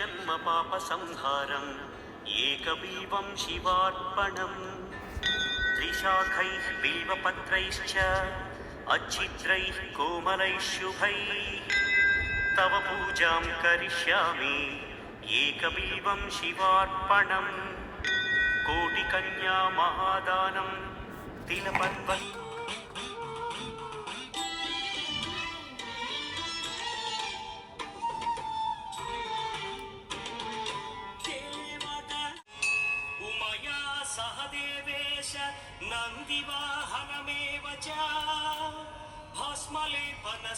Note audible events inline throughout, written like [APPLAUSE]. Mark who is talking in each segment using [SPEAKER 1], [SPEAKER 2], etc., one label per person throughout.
[SPEAKER 1] जन्म पाप संहारम एक एकबीवं शिवार्पणम। त्रिशाखैः बिल्वपत्रैश्च अच्छिद्रैः कोमलैः शुभैः तव पूजां करिष्यामि एकबीवं शिवार्पणम्। कोटिकन्या महादानं तिलपर्वत्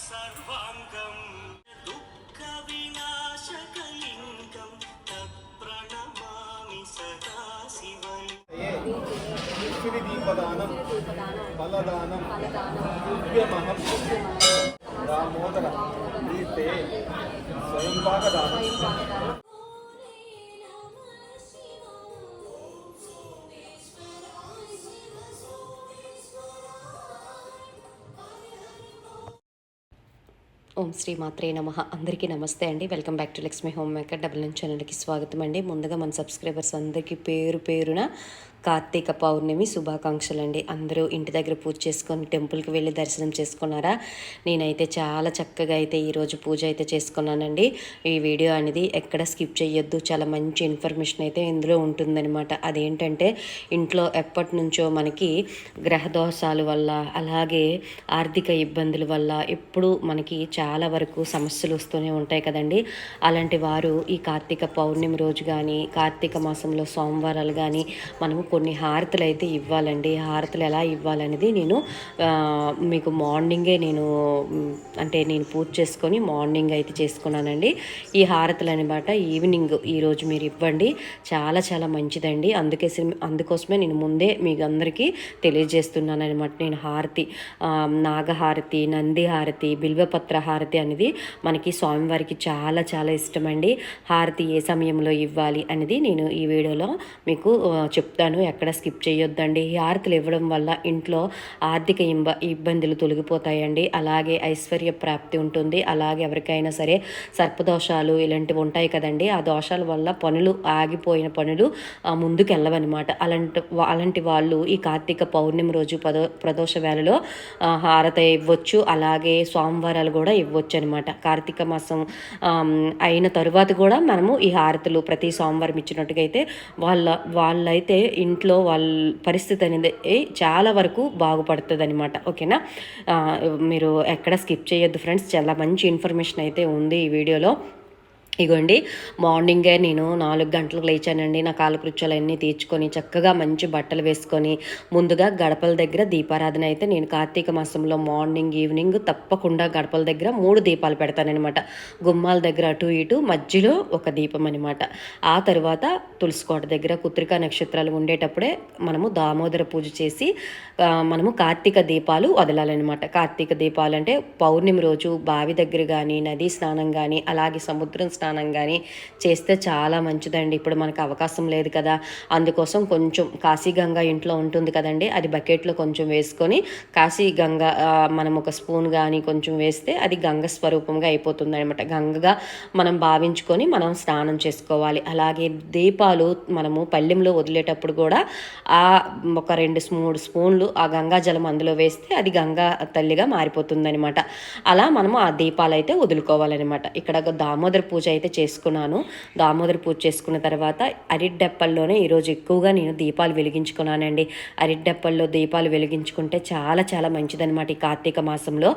[SPEAKER 1] సర్వాంగం దుఃఖ వినాశకలింగం తప్రణమామి సదా
[SPEAKER 2] శివం దీపదానం ఫలదానం దివ్యమహం రామోదర దీపే స్వయంపాకదానం.
[SPEAKER 3] ఓం శ్రీ మాత్రే నమ. అందరికీ నమస్తే అండి. Welcome back to Lakshmi home maker. Double nine ఛానల్కి స్వాగతం అండి. ముందుగా మన సబ్స్క్రైబర్స్ అందరికీ పేరు పేరున కార్తీక పౌర్ణమి శుభాకాంక్షలు అండి అందరూ ఇంటి దగ్గర పూజ చేసుకొని టెంపుల్కి వెళ్ళి దర్శనం చేసుకున్నారా? నేనైతే చాలా చక్కగా అయితే ఈరోజు పూజ అయితే చేసుకున్నానండి. ఈ వీడియో అనేది ఎక్కడ స్కిప్ చేయొద్దు చాలా మంచి ఇన్ఫర్మేషన్ అయితే ఇందులో ఉంటుందన్నమాట. అదేంటంటే ఇంట్లో ఎప్పటి నుంచో మనకి గ్రహ దోషాలు వల్ల అలాగే ఆర్థిక ఇబ్బందుల వల్ల ఎప్పుడు మనకి చాలా వరకు సమస్యలు వస్తూనే ఉంటాయి కదండి. అలాంటి వారు ఈ కార్తీక పౌర్ణమి రోజు కానీ కార్తీక మాసంలో సోమవారాలు కానీ మనము కొన్ని హారతులు అయితే ఇవ్వాలండి. హారతులు ఎలా ఇవ్వాలనేది నేను మీకు మార్నింగే నేను అంటే నేను పూజ చేసుకొని మార్నింగ్ అయితే చేసుకున్నానండి. ఈ హారతులు అనమాట ఈవినింగ్ ఈరోజు మీరు ఇవ్వండి. చాలా చాలా మంచిదండి. అందుకే అందుకోసమే నేను ముందే మీకు అందరికీ తెలియజేస్తున్నాను అనమాట నేను హారతి నాగహారతి నంది హారతి బిల్వపత్ర హారతి అనేది మనకి స్వామివారికి చాలా చాలా ఇష్టమండి. హారతి ఏ సమయంలో ఇవ్వాలి అనేది నేను ఈ వీడియోలో మీకు చెప్తాను. ఎక్కడ స్కిప్ చేయొద్దండి. ఈ హారతులు ఇవ్వడం వల్ల ఇంట్లో ఆర్థిక ఇంబ ఇబ్బందులు తొలగిపోతాయండి. అలాగే ఐశ్వర్య ప్రాప్తి ఉంటుంది. అలాగే ఎవరికైనా సరే సర్పదోషాలు ఇలాంటివి ఉంటాయి కదండి. ఆ దోషాల వల్ల పనులు ఆగిపోయిన పనులు ముందుకు వెళ్ళవన్నమాట అలాంటి అలాంటి వాళ్ళు ఈ కార్తీక పౌర్ణమి రోజు ప్రదో ప్రదోష వేళలో హారత ఇవ్వచ్చు. అలాగే సోమవారాలు కూడా ఇవ్వచ్చు అనమాట కార్తీక మాసం అయిన తరువాత కూడా మనము ఈ హారతులు ప్రతి సోమవారం ఇచ్చినట్టుగా అయితే వాళ్ళ వాళ్ళైతే ఇంట్లో వాళ్ళ పరిస్థితి అనేది చాలా వరకు బాగుపడుతుంది అనమాట ఓకేనా మీరు ఎక్కడ స్కిప్ చేయొద్దు ఫ్రెండ్స్. చాలా మంచి ఇన్ఫర్మేషన్ అయితే ఉంది ఈ వీడియోలో. ఇగోండి మార్నింగే నేను నాలుగు గంటలకు లేచానండి. నా కాలకృత్యాలన్నీ తీర్చుకొని చక్కగా మంచి బట్టలు వేసుకొని ముందుగా గడపల దగ్గర దీపారాధన అయితే నేను కార్తీక మాసంలో మార్నింగ్ ఈవినింగ్ తప్పకుండా గడపల దగ్గర మూడు దీపాలు పెడతానమాట గుమ్మాల దగ్గర అటు ఇటు మధ్యలో ఒక దీపం అనమాట ఆ తర్వాత తులసికోట దగ్గర కుత్రికా నక్షత్రాలు ఉండేటప్పుడే మనము దామోదర పూజ చేసి మనము కార్తీక దీపాలు వదలాలన్నమాట. కార్తీక దీపాలు అంటే పౌర్ణమి రోజు బావి దగ్గర కానీ నదీ స్నానం కానీ అలాగే సముద్రం స్నానం కానీ చేస్తే చాలా మంచిదండి. ఇప్పుడు మనకు అవకాశం లేదు కదా. అందుకోసం కొంచెం కాశీ గంగ ఇంట్లో ఉంటుంది కదండి. అది బకెట్లో కొంచెం వేసుకొని కాశీగంగ మనం ఒక స్పూన్ కానీ కొంచెం వేస్తే అది గంగ స్వరూపంగా అయిపోతుంది అనమాట గంగగా మనం భావించుకొని మనం స్నానం చేసుకోవాలి. అలాగే దీపాలు మనము పల్లెంలో వదిలేటప్పుడు కూడా ఆ ఒక రెండు మూడు స్పూన్లు ఆ గంగా జలం అందులో వేస్తే అది గంగా తల్లిగా మారిపోతుంది అనమాట అలా మనము ఆ దీపాలు అయితే వదులుకోవాలన్నమాట. ఇక్కడ దామోదర పూజ అయితే చేసుకున్నాను. దామోదర పూజ చేసుకున్న తర్వాత అరిడ్డెప్పల్లోనే ఈరోజు ఎక్కువగా నేను దీపాలు వెలిగించుకున్నానండి. అరిడ్డెప్పల్లో దీపాలు వెలిగించుకుంటే చాలా చాలా మంచిదనమాట ఈ కార్తీక మాసంలో.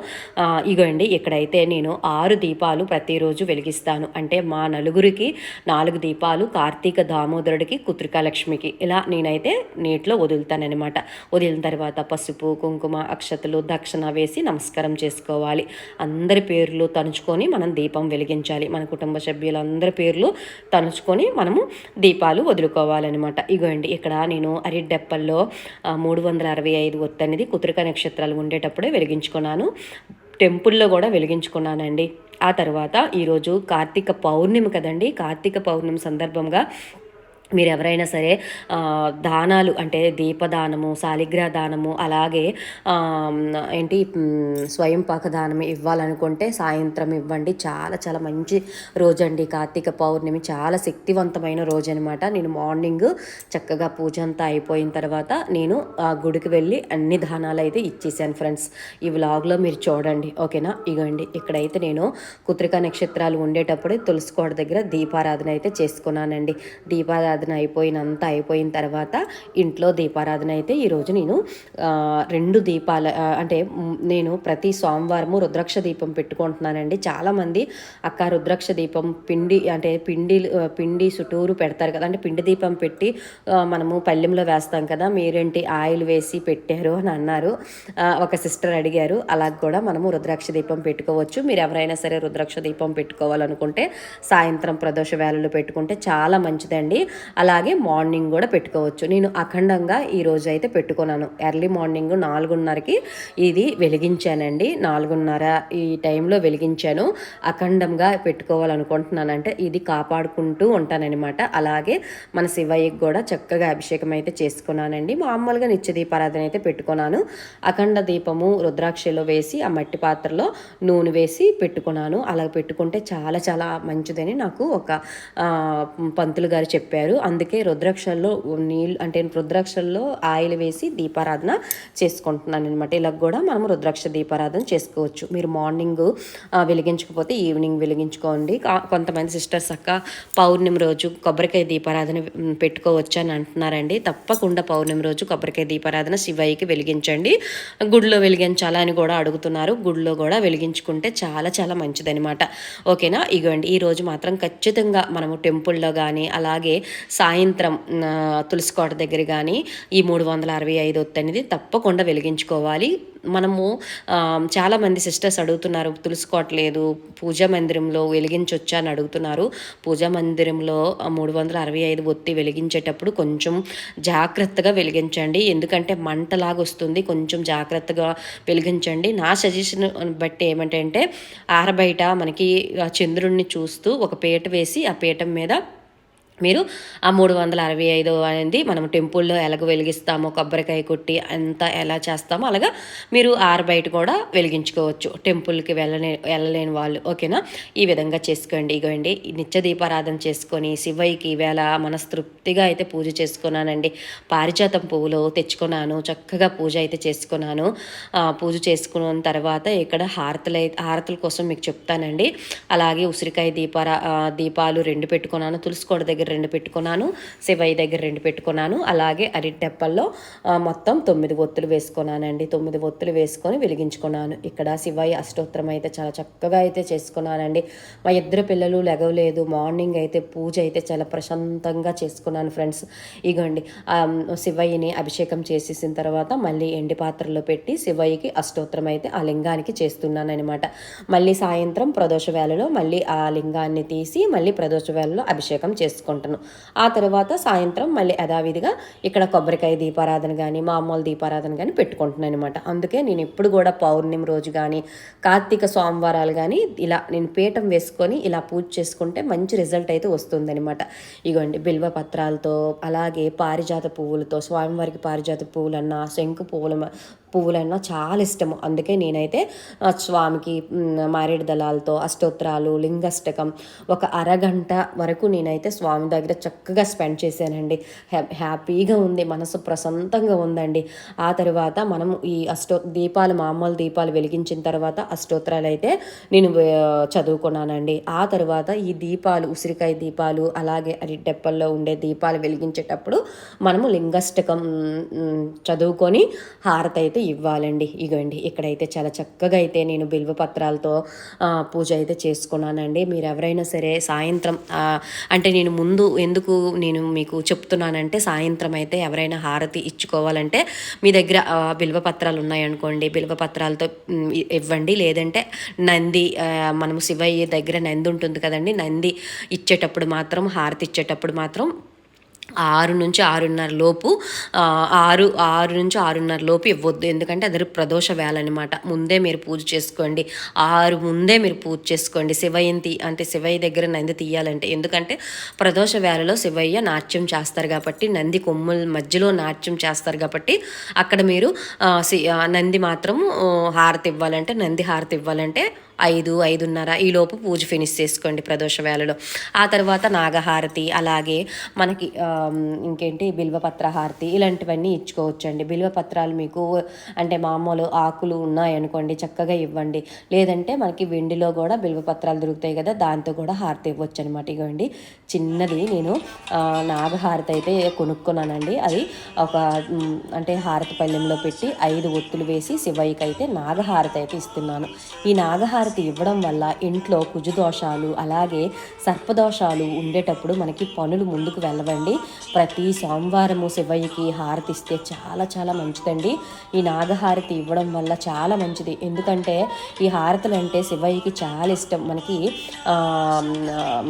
[SPEAKER 3] ఇగోండి ఇక్కడైతే నేను ఆరు దీపాలు ప్రతిరోజు వెలిగిస్తాను. అంటే మా నలుగురికి నాలుగు దీపాలు కార్తీక దామోదరుడికి కుత్రికాలక్ష్మికి. ఇలా నేనైతే నీటిలో వదులుతానమాట వదిలిన తర్వాత పసుపు కుంకుమ అక్షతలు దక్షిణ వేసి నమస్కారం చేసుకోవాలి. అందరి పేర్లు తనుచుకొని మనం దీపం వెలిగించాలి. మన కుటుంబ సభ్యులందరి పేర్లు తలుచుకొని మనము దీపాలు వదులుకోవాలన్నమాట. ఇగోండి ఇక్కడ నేను అరిడెప్పల్లో మూడు వందల అరవై ఐదు ఒత్తు అనేది కుతురిక నక్షత్రాలు ఉండేటప్పుడే వెలిగించుకున్నాను. టెంపుల్లో కూడా వెలిగించుకున్నానండి. ఆ తర్వాత ఈరోజు కార్తీక పౌర్ణమి కదండి. కార్తీక పౌర్ణమి సందర్భంగా మీరు ఎవరైనా సరే దానాలు అంటే దీపదానము శాలిగ్రహ దానము అలాగే ఏంటి స్వయంపాక స్వయం దానం ఇవ్వాలనుకుంటే సాయంత్రం ఇవ్వండి. చాలా చాలా మంచి రోజు అండి కార్తీక పౌర్ణమి చాలా శక్తివంతమైన రోజు అనమాట నేను మార్నింగ్ చక్కగా పూజ అంతా అయిపోయిన తర్వాత నేను ఆ గుడికి వెళ్ళి అన్ని దానాలు అయితే ఇచ్చేసాను ఫ్రెండ్స్. ఈ వ్లాగ్లో మీరు చూడండి. ఓకేనా? ఇగోండి. ఇక్కడైతే నేను కుత్రిక నక్షత్రాలు ఉండేటప్పుడే తులసికోట దగ్గర దీపారాధన అయితే చేసుకున్నానండి. దీపారాధన అయిపోయినంత అయిపోయిన తర్వాత ఇంట్లో దీపారాధన అయితే ఈరోజు నేను రెండు దీపాల అంటే నేను ప్రతి సోమవారము రుద్రాక్ష దీపం పెట్టుకుంటున్నానండి. చాలామంది అక్క రుద్రాక్ష దీపం పిండి అంటే పిండి పిండి చుట్టూరు పెడతారు కదా అంటే పిండి దీపం పెట్టి మనము పల్లెంలో వేస్తాం కదా మీరేంటి ఆయిల్ వేసి పెట్టారు అని అన్నారు. ఒక సిస్టర్ అడిగారు అలా కూడా మనము రుద్రాక్ష దీపం పెట్టుకోవచ్చు. మీరు ఎవరైనా సరే రుద్రాక్ష దీపం పెట్టుకోవాలనుకుంటే సాయంత్రం ప్రదోష వేళలు పెట్టుకుంటే చాలా మంచిదండి. అలాగే మార్నింగ్ కూడా పెట్టుకోవచ్చు. నేను అఖండంగా ఈరోజు అయితే పెట్టుకున్నాను. ఎర్లీ మార్నింగ్ నాలుగున్నరకి ఇది వెలిగించానండి. నాలుగున్నర ఈ టైంలో వెలిగించాను. అఖండంగా పెట్టుకోవాలనుకుంటున్నానంటే ఇది కాపాడుకుంటూ ఉంటానన్నమాట. అలాగే మన శివయ్యకి కూడా చక్కగా అభిషేకం అయితే చేసుకున్నానండి. మామూలుగా నిత్య దీపారాధన అయితే పెట్టుకున్నాను. అఖండ దీపము రుద్రాక్షలో వేసి ఆ మట్టి పాత్రలో నూనె వేసి పెట్టుకున్నాను. అలా పెట్టుకుంటే చాలా చాలా మంచిదని నాకు ఒక పంతులు గారు చెప్పారు. అందుకే రుద్రాక్షల్లో నీళ్ళు అంటే రుద్రాక్షల్లో ఆయిల్ వేసి దీపారాధన చేసుకుంటున్నాను అనమాట ఇలా కూడా మనం రుద్రాక్ష దీపారాధన చేసుకోవచ్చు. మీరు మార్నింగ్ వెలిగించకపోతే ఈవినింగ్ వెలిగించుకోండి. కొంతమంది సిస్టర్స్ అక్క పౌర్ణమి రోజు కొబ్బరికాయ దీపారాధన పెట్టుకోవచ్చు అని అంటున్నారండి. తప్పకుండా పౌర్ణమి రోజు కొబ్బరికాయ దీపారాధన శివయ్యకి వెలిగించండి. గుడిలో వెలిగించాలా అని కూడా అడుగుతున్నారు. గుడిలో కూడా వెలిగించుకుంటే చాలా చాలా మంచిదనమాట ఓకేనా? ఇగోండి ఈ రోజు మాత్రం ఖచ్చితంగా మనము టెంపుల్లో కానీ అలాగే సాయంత్రం తులసికోట దగ్గర కానీ ఈ మూడు వందల అరవై ఐదు ఒత్తి అనేది తప్పకుండా వెలిగించుకోవాలి. మనము చాలామంది సిస్టర్స్ అడుగుతున్నారు తులుసుకోవట్లేదు లేదు పూజా మందిరంలో వెలిగించొచ్చా అని అడుగుతున్నారు. పూజా మందిరంలో మూడు వందల అరవై ఐదు ఒత్తి వెలిగించేటప్పుడు కొంచెం జాగ్రత్తగా వెలిగించండి. ఎందుకంటే మంటలాగా వస్తుంది కొంచెం జాగ్రత్తగా వెలిగించండి. నా సజెషన్ బట్టి ఏమంటే ఆరబయట మనకి చంద్రుడిని చూస్తూ ఒక పీట వేసి ఆ పీఠం మీద మీరు ఆ మూడు వందల అరవై ఐదు అనేది మనం టెంపుల్లో ఎలాగ వెలిగిస్తామో కొబ్బరికాయ కొట్టి అంతా ఎలా చేస్తామో అలాగా మీరు ఆరు బయట కూడా వెలిగించుకోవచ్చు. టెంపుల్కి వెళ్ళలే వెళ్ళలేని వాళ్ళు ఓకేనా? ఈ విధంగా చేసుకోండి. ఇగోండి నిత్య దీపారాధన చేసుకొని శివయ్యకి ఈవేళ మనస్తృప్తిగా అయితే పూజ చేసుకున్నానండి. పారిజాతం పువ్వులు తెచ్చుకున్నాను చక్కగా పూజ అయితే చేసుకున్నాను. పూజ చేసుకున్న తర్వాత ఇక్కడ హారతులు అయితే హారతుల కోసం మీకు చెప్తానండి. అలాగే ఉసిరికాయ దీపారా దీపాలు రెండు పెట్టుకున్నాను తులసికోట దగ్గర రెండు పెట్టుకున్నాను శివయ్య దగ్గర రెండు పెట్టుకున్నాను అలాగే అరిటెప్పల్లో మొత్తం తొమ్మిది ఒత్తులు వేసుకున్నానండి. తొమ్మిది ఒత్తులు వేసుకొని వెలిగించుకున్నాను. ఇక్కడ శివయ్య అష్టోత్తరం అయితే చాలా చక్కగా అయితే చేసుకున్నానండి. మా ఇద్దరు పిల్లలు లెగవలేదు మార్నింగ్ అయితే పూజ అయితే చాలా ప్రశాంతంగా చేసుకున్నాను ఫ్రెండ్స్. ఇగోండి శివయ్యని అభిషేకం చేసేసిన తర్వాత మళ్ళీ ఎండి పాత్రలో పెట్టి శివయ్యకి అష్టోత్తరం అయితే ఆ లింగానికి చేస్తున్నాను అనమాట మళ్ళీ సాయంత్రం ప్రదోష వేళలో మళ్ళీ ఆ లింగాన్ని తీసి మళ్ళీ ప్రదోష వేళలో అభిషేకం చేసుకుంటాను. ఆ తర్వాత సాయంత్రం మళ్ళీ యథావిధిగా ఇక్కడ కొబ్బరికాయ దీపారాధన కానీ మామూలు దీపారాధన కానీ పెట్టుకుంటున్నాను అనమాట అందుకే నేను ఎప్పుడు కూడా పౌర్ణమి రోజు కానీ కార్తీక సోమవారాలు కానీ ఇలా నేను పీఠం వేసుకొని ఇలా పూజ చేసుకుంటే మంచి రిజల్ట్ అయితే వస్తుందనమాట ఇగోండి బిల్వ పత్రాలతో అలాగే పారిజాత పువ్వులతో స్వామివారికి పారిజాత పువ్వులన్నా శంకు పువ్వుల పువ్వులన్నా చాలా ఇష్టము. అందుకే నేనైతే స్వామికి మారేడు దళాలతో అష్టోత్తరాలు లింగష్టకం ఒక అరగంట వరకు నేనైతే స్వామి దగ్గర చక్కగా స్పెండ్ చేశానండి. హ్యా- హ్యాపీగా ఉంది మనసు ప్రశాంతంగా ఉందండి. ఆ తర్వాత మనం ఈ అష్టో దీపాలు మామూలు దీపాలు వెలిగించిన తర్వాత అష్టోత్తరాలు అయితే నేను చదువుకున్నానండి. ఆ తర్వాత ఈ దీపాలు ఉసిరికాయ దీపాలు అలాగే అరిటెప్పల్లో ఉండే దీపాలు వెలిగించేటప్పుడు మనము లింగష్టకం చదువుకొని హారత అయితే ఇవ్వాలండి. ఇగోండి ఇక్కడైతే చాలా చక్కగా అయితే నేను బిల్వ పత్రాలతో పూజ అయితే చేసుకున్నానండి. మీరు ఎవరైనా సరే సాయంత్రం అంటే నేను ముందు ఎందుకు నేను మీకు చెప్తున్నానంటే సాయంత్రం అయితే ఎవరైనా హారతి ఇచ్చుకోవాలంటే మీ దగ్గర ఆ, బిల్వ పత్రాలు ఉన్నాయనుకోండి. బిల్వ పత్రాలతో ఇవ్వండి. లేదంటే నంది మనము శివయ్య దగ్గర నంది ఉంటుంది కదండి. నంది ఇచ్చేటప్పుడు మాత్రం హారతి ఇచ్చేటప్పుడు మాత్రం ఆరు నుంచి ఆరున్నర లోపు ఆరు ఆరు నుంచి ఆరున్నర లోపు ఇవ్వద్దు. ఎందుకంటే అది ప్రదోష వేళ అనమాట ముందే మీరు పూజ చేసుకోండి. ఆరు ముందే మీరు పూజ చేసుకోండి. శివయ్యంతి అంటే శివయ్య దగ్గర నంది తీయాలంటే. ఎందుకంటే ప్రదోష వేళలో శివయ్య నాట్యం చేస్తారు కాబట్టి నంది కొమ్ముల మధ్యలో నాట్యం చేస్తారు కాబట్టి అక్కడ మీరు సి- నంది మాత్రం హారతి ఇవ్వాలంటే నంది హారతి ఇవ్వాలంటే ఐదు ఐదున్నర ఈ లోపు పూజ ఫినిష్ చేసుకోండి ప్రదోష వేళలో. ఆ తర్వాత నాగహారతి అలాగే మనకి ఇంకేంటి బిల్వపత్ర హారతి ఇలాంటివన్నీ ఇచ్చుకోవచ్చండి. బిల్వపత్రాలు మీకు అంటే మామూలు ఆకులు ఉన్నాయనుకోండి చక్కగా ఇవ్వండి. లేదంటే మనకి వెండిలో కూడా బిల్వపత్రాలు దొరుకుతాయి కదా దాంతో కూడా హారతి ఇవ్వచ్చు అనమాట ఇవ్వండి చిన్నది నేను నాగహారతి అయితే కొనుక్కున్నానండి. అది ఒక అంటే హారతి పళ్ళెంలో పెట్టి ఐదు ఒత్తులు వేసి శివయ్యకి అయితే నాగహారతి అయితే ఇస్తున్నాను. ఈ నాగహారతి ఇవ్వడం వల్ల ఇంట్లో కుజుదోషాలు అలాగే సర్పదోషాలు ఉండేటప్పుడు మనకి పనులు ముందుకు వెళ్ళవండి. ప్రతి సోమవారము శివయ్యకి హారతి ఇస్తే చాలా చాలా మంచిదండి. ఈ నాగహారతి ఇవ్వడం వల్ల చాలా మంచిది. ఎందుకంటే ఈ హారతులు అంటే శివయ్యకి చాలా ఇష్టం. మనకి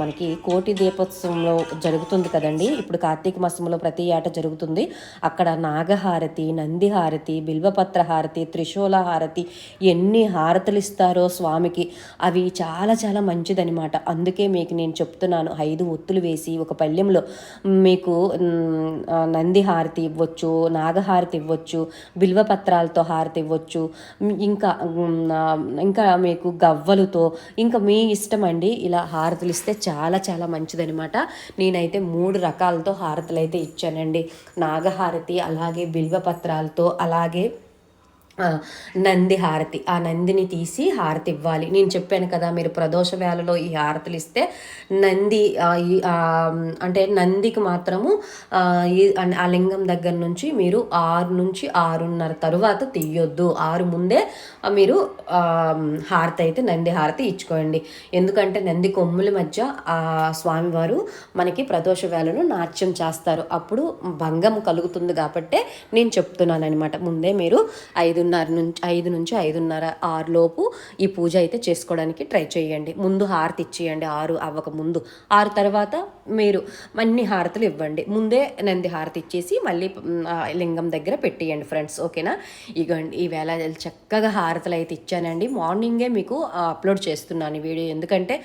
[SPEAKER 3] మనకి కోటి దీపోత్సవంలో జరుగుతుంది కదండి. ఇప్పుడు కార్తీక మాసంలో ప్రతి ఏట జరుగుతుంది. అక్కడ నాగహారతి నంది హారతి బిల్వపత్ర హారతి త్రిశూల హారతి ఎన్ని హారతులు ఇస్తారో స్వామికి అవి చాలా చాలా మంచిదనమాట అందుకే మీకు నేను చెప్తున్నాను ఐదు ఒత్తులు వేసి ఒక పళ్ళెంలో మీకు మీకు నంది హారతి ఇవ్వచ్చు నాగహారతి ఇవ్వచ్చు బిల్వపత్రాలతో హారతి ఇవ్వచ్చు ఇంకా ఇంకా మీకు గవ్వలతో ఇంకా మీ ఇష్టం అండి ఇలా హారతులు ఇస్తే చాలా చాలా మంచిదనమాట నేనైతే మూడు రకాలతో హారతులు అయితే ఇచ్చానండి. నాగహారతి అలాగే బిల్వపత్రాలతో అలాగే నంది హారతి. ఆ నందిని తీసి హారతి ఇవ్వాలి. నేను చెప్పాను కదా మీరు ప్రదోష వేళలో ఈ హారతులు ఇస్తే నంది ఈ, అంటే నందికి మాత్రము ఆ, ఈ ఆ లింగం దగ్గర నుంచి మీరు ఆరు నుంచి ఆరున్నర తరువాత తీయొద్దు. ఆరు ముందే మీరు హారతి అయితే నంది హారతి ఇచ్చుకోండి. ఎందుకంటే నంది కొమ్ముల మధ్య ఆ స్వామివారు మనకి ప్రదోష వేళను నాట్యం చేస్తారు. అప్పుడు భంగం కలుగుతుంది కాబట్టే నేను చెప్తున్నాను అనమాట ముందే మీరు ఐదు ఐదున్నర నుంచి ఐదు నుంచి ఐదున్నర ఆరు లోపు ఈ పూజ అయితే చేసుకోవడానికి ట్రై చేయండి. ముందు హారతి ఇచ్చేయండి ఆరు అవ్వక ముందు. ఆరు తర్వాత మీరు అన్ని హారతులు ఇవ్వండి. ముందే నంది హారతి ఇచ్చేసి మళ్ళీ లింగం దగ్గర పెట్టేయండి ఫ్రెండ్స్. ఓకేనా? ఇగోండి ఈవేళ చక్కగా హారతులు అయితే ఇచ్చానండి. మార్నింగే మీకు అప్లోడ్ చేస్తున్నాను ఈ వీడియో. ఎందుకంటే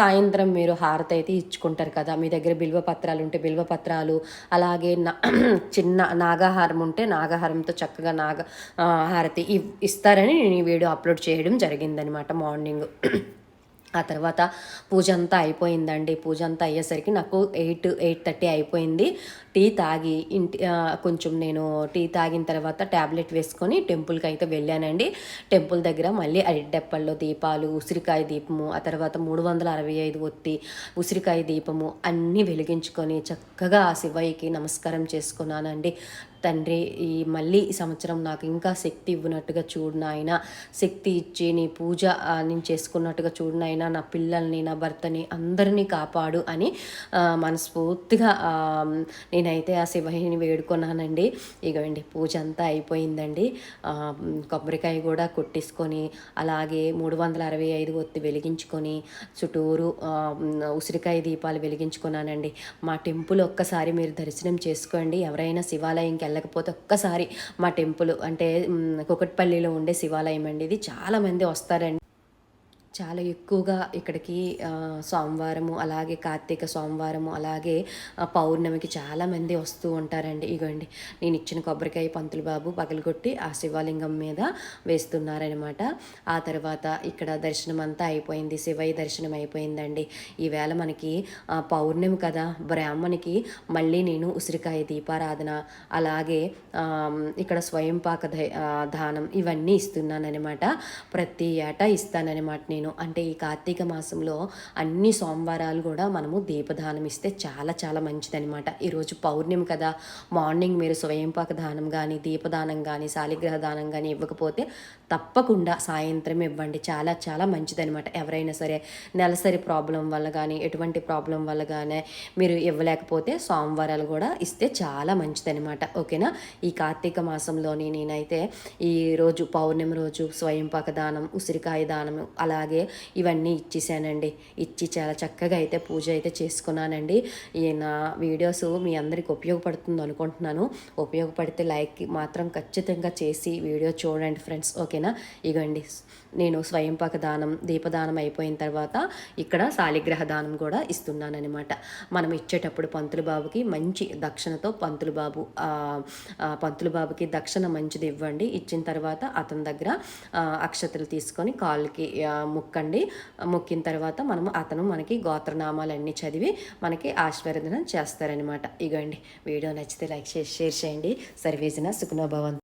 [SPEAKER 3] సాయంత్రం మీరు హారతి అయితే ఇచ్చుకుంటారు కదా. మీ దగ్గర బిల్వ పత్రాలు ఉంటే బిల్వ పత్రాలు అలాగే నా [CLEARS THROAT] చిన్న నాగాహారం ఉంటే నాగాహారంతో చక్కగా నాగ హారతి హారతి ఇవ్- ఇస్తారని నేను ఈ వీడియో అప్లోడ్ చేయడం జరిగిందనమాట మార్నింగ్. ఆ తర్వాత పూజ అంతా అయిపోయిందండి. పూజ అంతా అయ్యేసరికి నాకు ఎయిట్ ఎయిట్ థర్టీ అయిపోయింది. టీ తాగి ఇంటి కొంచెం నేను టీ తాగిన తర్వాత ట్యాబ్లెట్ వేసుకొని టెంపుల్కి అయితే వెళ్ళానండి. టెంపుల్ దగ్గర మళ్ళీ అరిడెప్పల్లో దీపాలు ఉసిరికాయ దీపము ఆ తర్వాత మూడు వందల అరవై ఐదు ఒత్తి ఉసిరికాయ దీపము అన్నీ వెలిగించుకొని చక్కగా ఆ శివయ్యకి నమస్కారం చేసుకున్నానండి. తండ్రి ఈ మళ్ళీ ఈ సంవత్సరం నాకు ఇంకా శక్తి ఇవ్వనట్టుగా చూడు నాయన శక్తి ఇచ్చి నీ పూజ నేను చేసుకున్నట్టుగా చూడు నాయన నా పిల్లల్ని నా భర్తని అందరినీ కాపాడు అని మనస్ఫూర్తిగా నేను నేనైతే ఆ శివయ్యని వేడుకున్నానండి. ఇగోండి పూజ అంతా అయిపోయిందండి కొబ్బరికాయ కూడా కొట్టేసుకొని అలాగే మూడు వందల అరవై ఐదు ఒత్తి వెలిగించుకొని చుట్టూరు ఉసిరికాయ దీపాలు వెలిగించుకున్నానండి. మా టెంపుల్ ఒక్కసారి మీరు దర్శనం చేసుకోండి. ఎవరైనా శివాలయంకి వెళ్ళకపోతే ఒక్కసారి మా టెంపుల్ అంటే కుకట్పల్లిలో ఉండే శివాలయం అండి. ఇది చాలామంది వస్తారండి. చాలా ఎక్కువగా ఇక్కడికి సోమవారము అలాగే కార్తీక సోమవారము అలాగే పౌర్ణమికి చాలామంది వస్తూ ఉంటారండి. ఇగోండి నేను ఇచ్చిన కొబ్బరికాయ పంతులు బాబు పగలగొట్టి ఆ శివలింగం మీద వేస్తున్నారనమాట ఆ తర్వాత ఇక్కడ దర్శనం అంతా అయిపోయింది శివయ్య దర్శనం అయిపోయిందండి. ఈవేళ మనకి పౌర్ణమి కదా బ్రాహ్మణికి మళ్ళీ నేను ఉసిరికాయ దీపారాధన అలాగే ఇక్కడ స్వయంపాక దానం ఇవన్నీ ఇస్తున్నానమాట ప్రతి ఏటా ఇస్తానన్నమాట నేను. అంటే ఈ కార్తీక మాసంలో అన్ని సోమవారాలు కూడా మనము దీపదానం ఇస్తే చాలా చాలా మంచిదనమాట ఈరోజు పౌర్ణమి కదా. మార్నింగ్ మీరు స్వయంపాక దానం కానీ దీపదానం కానీ శాలిగ్రహ దానం కానీ ఇవ్వకపోతే తప్పకుండా సాయంత్రం ఇవ్వండి. చాలా చాలా మంచిదనమాట ఎవరైనా సరే నెలసరి ప్రాబ్లం వల్ల కానీ ఎటువంటి ప్రాబ్లం వల్ల కానీ మీరు ఇవ్వలేకపోతే సోమవారాలు కూడా ఇస్తే చాలా మంచిదనమాట ఓకేనా? ఈ కార్తీక మాసంలోని నేనైతే ఈ రోజు పౌర్ణమి రోజు స్వయంపాక దానం ఉసిరికాయ దానం అలాగే ఇవన్నీ ఇచ్చేసానండి. ఇచ్చి చాలా చక్కగా అయితే పూజ అయితే చేసుకున్నానండి. ఈ నా వీడియోస్ మీ అందరికి ఉపయోగపడుతుంది అనుకుంటున్నాను ఉపయోగపడితే లైక్ మాత్రం ఖచ్చితంగా చేసి వీడియో చూడండి ఫ్రెండ్స్. ఓకే ఓకేనా ఇగండి నేను స్వయంపాక దానం దీపదానం అయిపోయిన తర్వాత ఇక్కడ శాలిగ్రహ దానం కూడా ఇస్తున్నానమాట మనం ఇచ్చేటప్పుడు పంతులు బాబుకి మంచి దక్షిణతో పంతులు బాబు పంతులు బాబుకి దక్షిణ మంచిది ఇవ్వండి. ఇచ్చిన తర్వాత అతని దగ్గర అక్షతలు తీసుకొని కాళ్ళకి ముక్కండి. మొక్కిన తర్వాత మనం అతను మనకి గోత్రనామాలన్నీ చదివి మనకి ఆశీర్వదనం చేస్తారనమాట ఇగండి వీడియో నచ్చితే లైక్ చేసి షేర్ చేయండి. సర్వేజన సుఖనోభవంతు.